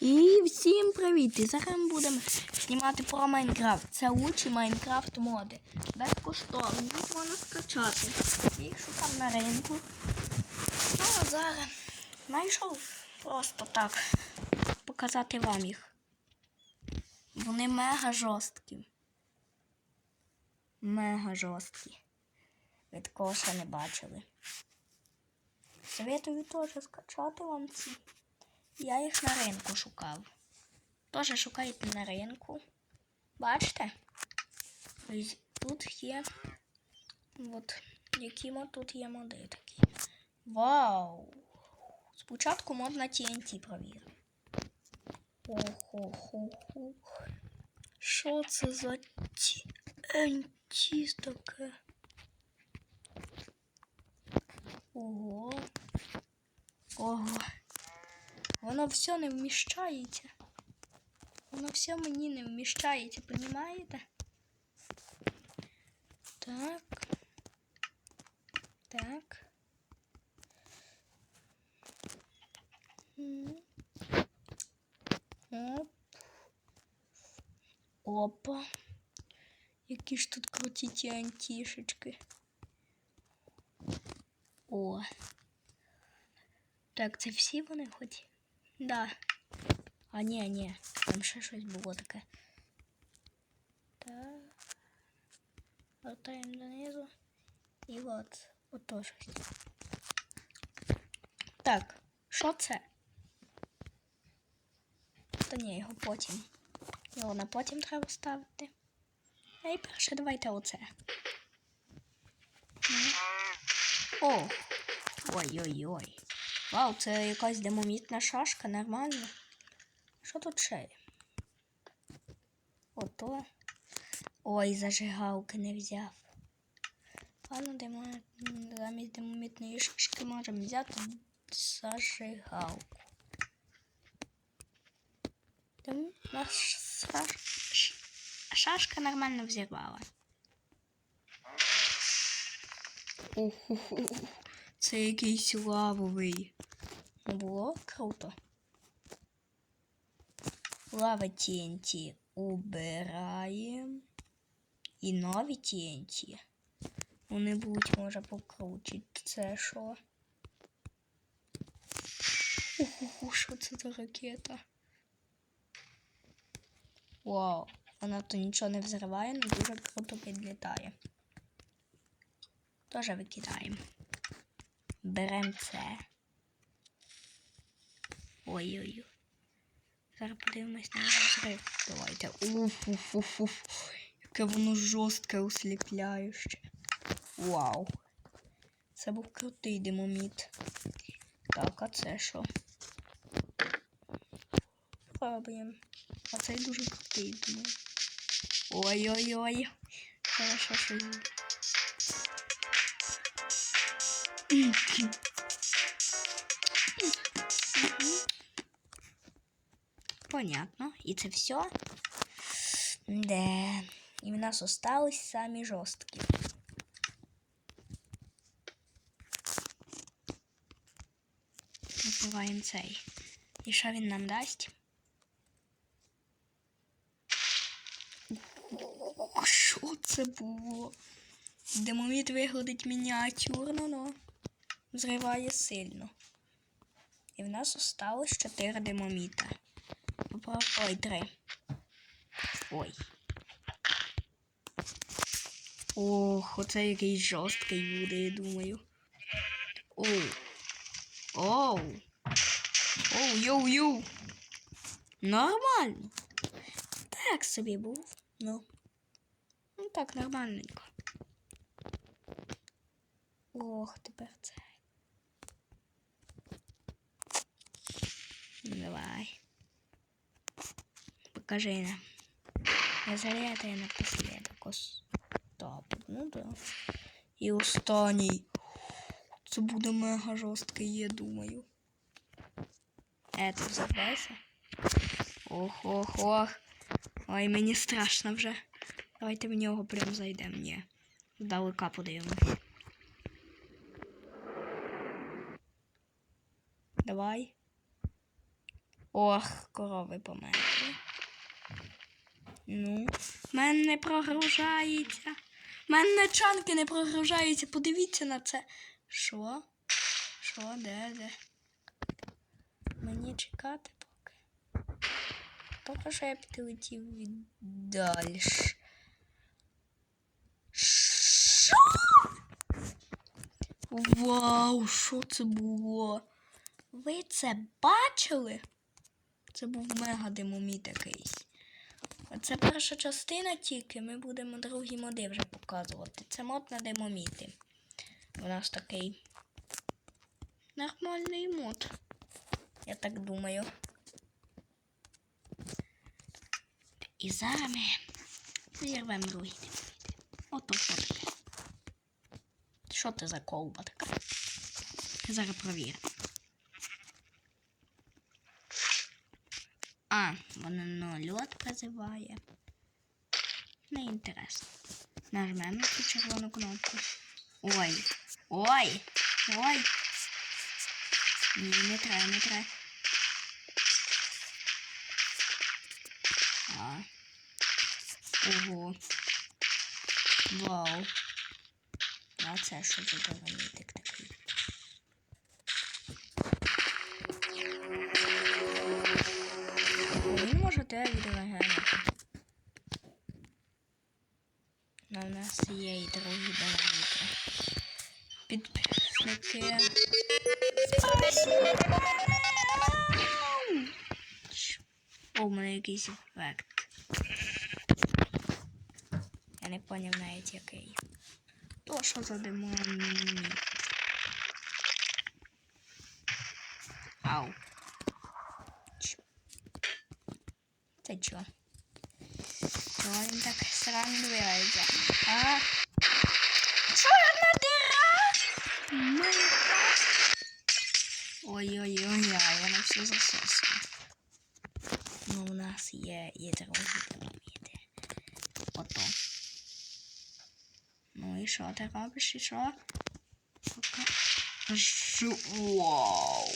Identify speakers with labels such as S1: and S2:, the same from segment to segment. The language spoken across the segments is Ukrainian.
S1: І всім привіт! І зараз ми будемо знімати про Майнкрафт. Це лучші Майнкрафт моди. Безкоштовно. Їх можна скачати. Їх шукав на ринку. Ну а зараз знайшов просто так показати вам їх. Вони мега жорсткі. Мега жорсткі. Ви такого ще не бачили. Советую теж скачати вам ці. Я їх на ринку шукав. Теж шукайте на ринку. Бачите? Ось Тут є. От, які тут є моди такі. Вау! Спочатку мод на TNT провіримо. Охо-хо-хо. Що це за TNT таке? Ого. Ого. Воно все не вміщається. Воно все мені не вміщається, понімаєте? Так. Так. Оп. Опа. Які ж тут круті ті антішечки. О. Так, це всі вони хоч? Да. А ні, ні, там ще щось було таке. Так. Вертаємо донизу. І от, ото щось. Так, що це? Та ні, його потім. Його на потім треба ставити. А і перше давайте оце. О! Ой-ой-ой. Вау, це якась демомітна шашка, нормально. Що тут ще? є? Ото. Ой, зажигалки не взяв. Ладно, демо... замість демомітної шашки можемо взяти зажигалку. Дем... Наш шаш... шашка нормально взірвала. Уху. Це якийсь лавовий. Було круто. Лава TNT убираємо. І нові TNT. Вони будуть, може, покруче. Це що? Уху, що це за ракета? Вау, вона то нічого не взриває, але дуже круто підлітає. Тоже викидаємо. Беремо це. Ой-ой-ой. Зараз подивимось на його взрив. Давайте. Уф, уф, уф, уф. Яке воно жорстке, осліпляюще. Вау. Це був крутий димоміт. Так, а це що? Пробуємо. А цей дуже крутий, думаю. Ой-ой-ой. Хорошо, що Понятно. І це все? Де. І в нас остались самі жорсткі. Вибиваємо цей. І що він нам дасть? Що це було? Демоміт виглядить мініатюрно, но зриває сильно. І в нас осталось 4 демоміта. Попро- Ой, 3. Ой. Ох, оце якийсь жорсткий буде, я думаю. Оу. Оу. Оу, йоу-йоу. Нормально. Так собі був. Ну. Ну так, нормальненько. Ох, тепер це. Давай. Покажи нам. Я зарядаю напоследок. Так, ну да. І останній. Це буде мега жорсткий, я думаю. Это взорвайся. Ох, ох, ох. Ой, мені страшно вже. Давайте в нього прям зайдемо. Ні. Здалека подивимось. Давай. Ох, корови померли. Ну, мене не прогружається. В мене чанки не прогружаються. Подивіться на це. Що? Що, де, де? Мені чекати поки. Поки що я підлетів далі. Що? Вау, що це було? Ви це бачили? Це був мега демоміт якийсь. Це перша частина тільки. Ми будемо другі моди вже показувати. Це мод на демоміти. У нас такий нормальний мод. Я так думаю. І зараз ми зірвемо другий демоміт. Ото що таке. Що це за колба така? Зараз провіримо. А, вона на льот призиває. Не інтересно. Нажмемо на цю червону кнопку. Ой. Ой. Ой. Ні, не треба, не треба. А. Ого. Вау. А це що за динамітик такий? Може тебе відрегенити. Ну, у нас є і другі динаміки. Підписники. О, у мене якийсь ефект. Я не поняв навіть який. То що за демон? Ау. Це чо? Чого так странно двигається? А? Чорна дира! Майнкрафт! Ой-ой-ой, вона все засосує. Ну, у нас є і другі динаміти. Ото. Ну і що ти робиш? І що? Пока. Вау!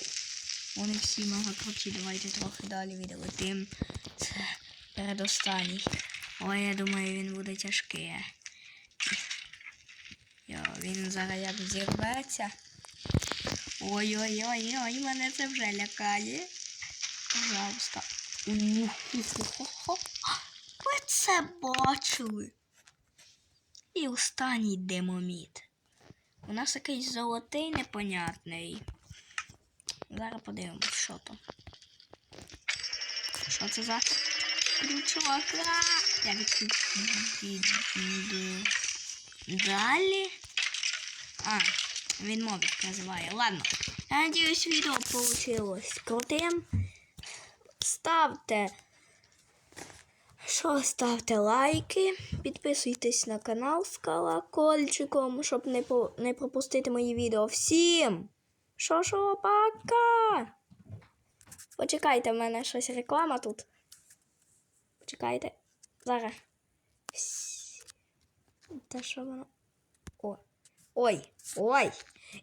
S1: Вони всі мега круті. Давайте трохи далі відлетим. Це передостанній. Ой, я думаю, він буде тяжкий. Йо, він зараз як зірветься. Ой-ой-ой-ой, мене це вже лякає. Пожалуйста. Ви це бачили? І останній демоміт. У нас якийсь золотий непонятний. Зараз подивимось, що то. Що це за ключова гра? Далі? А, він мобік називає. Ладно. Я надіюсь, відео получилось крутим. Ставте. Що, ставте лайки, підписуйтесь на канал з колокольчиком, щоб не, по, не пропустити мої відео. Всім! Шо-шо, пока! Почекайте, в мене щось реклама тут. Почекайте. Зараз. Та що воно? О. Ой, ой.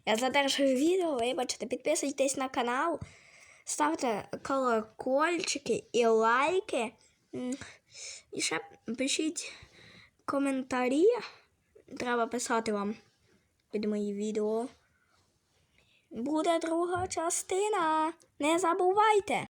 S1: Я задержую відео, вибачте, підписуйтесь на канал, ставте колокольчики і лайки. І ще пишіть коментарі. Треба писати вам під мої відео. Буде друга частина. Не забувайте.